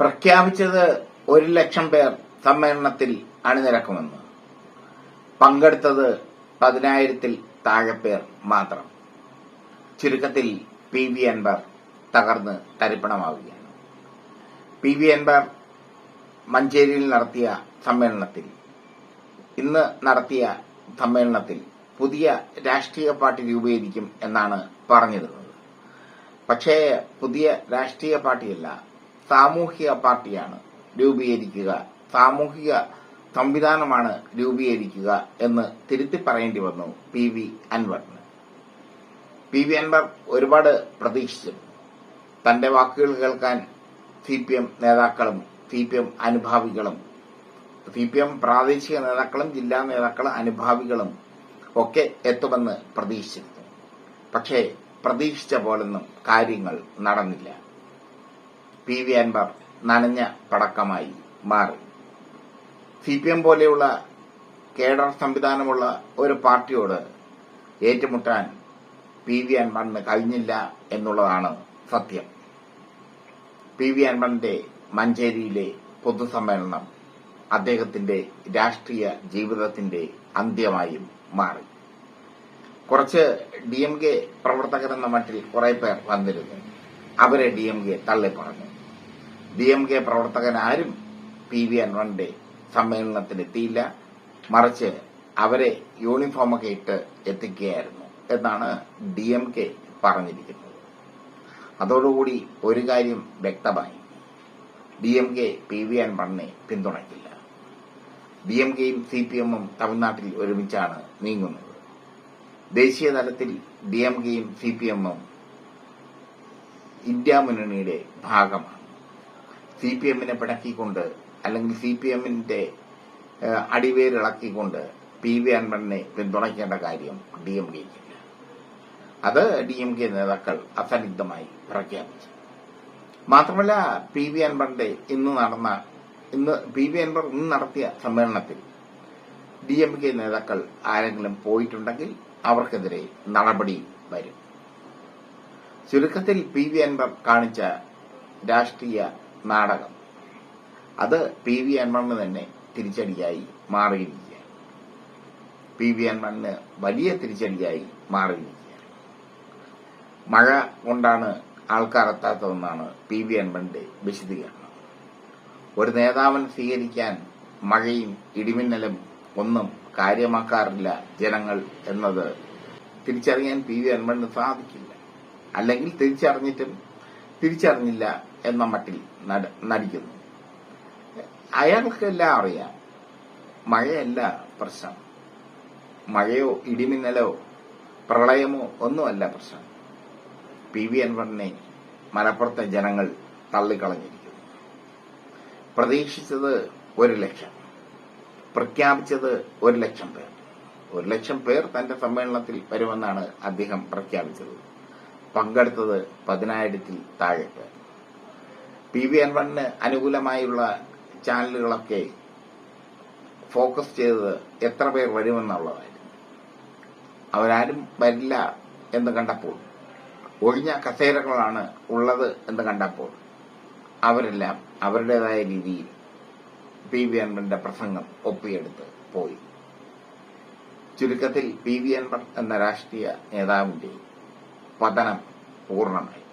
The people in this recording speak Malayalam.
പ്രഖ്യാപിച്ചത് ഒരു ലക്ഷം പേർ സമ്മേളനത്തിൽ അണിനിരക്കുമെന്ന്. പങ്കെടുത്തത് പതിനായിരത്തിൽ താഴെ പേർ മാത്രം. ചുരുക്കത്തിൽ പി വി അൻവർ തകർന്ന് തരിപ്പണമാവുകയാണ്. പി വി അൻവർ മഞ്ചേരിയിൽ നടത്തിയ സമ്മേളനത്തിൽ ഇന്ന് നടത്തിയ സമ്മേളനത്തിൽ പുതിയ രാഷ്ട്രീയ പാർട്ടി രൂപീകരിക്കും എന്നാണ് പറഞ്ഞിരുന്നത്. പക്ഷേ പുതിയ രാഷ്ട്രീയ പാർട്ടിയല്ല സാമൂഹിക പാർട്ടിയാണ് രൂപീകരിക്കുക. സാമൂഹിക സംവിധാനമാണ് രൂപീകരിക്കുക എന്ന് തിരുത്തി പറയേണ്ടി വന്നു പി വി അൻവറിന്. പി വി അൻവർ ഒരുപാട് പ്രതീക്ഷിച്ചു. തന്റെ വാക്കുകൾ കേൾക്കാൻ സി പി എം നേതാക്കളും സി പി എം അനുഭാവികളും സി പി എം പ്രാദേശിക നേതാക്കളും ജില്ലാ നേതാക്കളും അനുഭാവികളും ഒക്കെ എത്തുമെന്ന് പ്രതീക്ഷിച്ചിരുന്നു. പക്ഷേ പ്രതീക്ഷിച്ച പോലൊന്നും കാര്യങ്ങൾ നടന്നില്ല. പി വി അൻവർ നനഞ്ഞ പടക്കമായി മാറി. സി പി എം പോലെയുള്ള കേഡർ സംവിധാനമുള്ള ഒരു പാർട്ടിയോട് ഏറ്റുമുട്ടാൻ പി വി അൻവറിന് കഴിഞ്ഞില്ല എന്നുള്ളതാണ് സത്യം. പി വി അൻവറിന്റെ മഞ്ചേരിയിലെ പൊതുസമ്മേളനം അദ്ദേഹത്തിന്റെ രാഷ്ട്രീയ ജീവിതത്തിന്റെ അന്ത്യമായും മാറി. കുറച്ച് ഡി എം കെ പ്രവർത്തകരെന്ന മട്ടിൽ കുറെ പേർ വന്നിരുന്നു. അവരെ ഡി എം കെ തള്ളിപ്പറഞ്ഞു. ഡി എം കെ പ്രവർത്തകനാരും പി വി അൻവറിന്റെ സമ്മേളനത്തിനെത്തിയില്ല മറിച്ച് അവരെ യൂണിഫോമൊക്കെ ഇട്ട് എത്തിക്കുകയായിരുന്നു എന്നാണ് ഡി എം കെ പറഞ്ഞിരിക്കുന്നത്. അതോടുകൂടി ഒരു കാര്യം വ്യക്തമായി. D M K P V അൻവറിനെ പിന്തുണയ്ക്കില്ല. ഡി എം കെയും സി പി എമ്മും തമിഴ്നാട്ടിൽ ഒരുമിച്ചാണ് നീങ്ങുന്നത്. ദേശീയ തലത്തിൽ ഡി എം കെയും സി പി എമ്മും ഇന്ത്യ മുന്നണിയുടെ ഭാഗമാണ്. സി പി എമ്മിനെ പിണക്കിക്കൊണ്ട് അല്ലെങ്കിൽ സി പി എമ്മിന്റെ അടിവേരിളക്കിക്കൊണ്ട് പി വി അൻവറിനെ പിന്തുണയ്ക്കേണ്ട കാര്യം ഡി എം കെക്കില്ല അത് ഡി എം കെ നേതാക്കൾ അസന്നിഗ്ധമായി പ്രഖ്യാപിച്ചു. മാത്രമല്ല പി വി അൻവറിന്റെ ഇന്ന് നടന്ന ഇന്ന് പി വി അൻവർ ഇന്ന് നടത്തിയ സമ്മേളനത്തിൽ ഡി എം കെ നേതാക്കൾ ആരെങ്കിലും പോയിട്ടുണ്ടെങ്കിൽ അവർക്കെതിരെ നടപടി വരും. ചുരുക്കത്തിൽ പി വി അൻവർ കാണിച്ച രാഷ്ട്രീയ നാടകം. അത് പി വി അൻവറിന് തന്നെ തിരിച്ചടിയായി മാറിയിരിക്കുകയാണ്. പി വി അൻവറിന് വലിയ തിരിച്ചടിയായി മാറിയിരിക്കുകയാണ്. മഴ കൊണ്ടാണ് ആൾക്കാർ എത്താത്തതെന്നാണ് പി വി അൻവറിന്റെ വിശദീകരണം. ഒരു നേതാവൻ സ്വീകരിക്കാൻ മഴയും ഇടിമിന്നലും ഒന്നും കാര്യമാക്കാറില്ല ജനങ്ങൾ എന്നത് തിരിച്ചറിയാൻ പി വി അൻവറിന് സാധിക്കില്ല. അല്ലെങ്കിൽ തിരിച്ചറിഞ്ഞിട്ടും തിരിച്ചറിഞ്ഞില്ല എന്ന മട്ടിൽ നട്- നടിക്കുന്നു. അയാൾക്കെല്ലാം അറിയാം മഴയല്ല പ്രശ്നം. മഴയോ ഇടിമിന്നലോ പ്രളയമോ ഒന്നുമല്ല പ്രശ്നം. പി വി അൻവറിനെ മലപ്പുറത്തെ ജനങ്ങൾ തള്ളിക്കളഞ്ഞിരിക്കുന്നു. പ്രതീക്ഷിച്ചത് ഒരു ലക്ഷം. പ്രഖ്യാപിച്ചത് ഒരു ലക്ഷം പേർ. ഒരു ലക്ഷം പേർ തന്റെ സമ്മേളനത്തിൽ വരുമെന്നാണ് അദ്ദേഹം പ്രഖ്യാപിച്ചത്. പങ്കെടുത്തത് പതിനായിരത്തിൽ താഴെ പേർ. പി വി എൻ വണ്ണിന് അനുകൂലമായുള്ള ചാനലുകളൊക്കെ ഫോക്കസ് ചെയ്തത് എത്ര പേർ വരുമെന്നുള്ളതായിരുന്നു. അവരാരും വരില്ല എന്ന് കണ്ടപ്പോൾ ഒഴിഞ്ഞ കസേരകളാണ് ഉള്ളത് എന്ന് കണ്ടപ്പോൾ അവരെല്ലാം അവരുടേതായ രീതിയിൽ പി വി അൻവറിന്റെ പ്രസംഗം ഒപ്പിയെടുത്ത് പോയി. ചുരുക്കത്തിൽ പി വി അൻവർ എന്ന രാഷ്ട്രീയ നേതാവിന്റെ പതനം പൂർണമായി.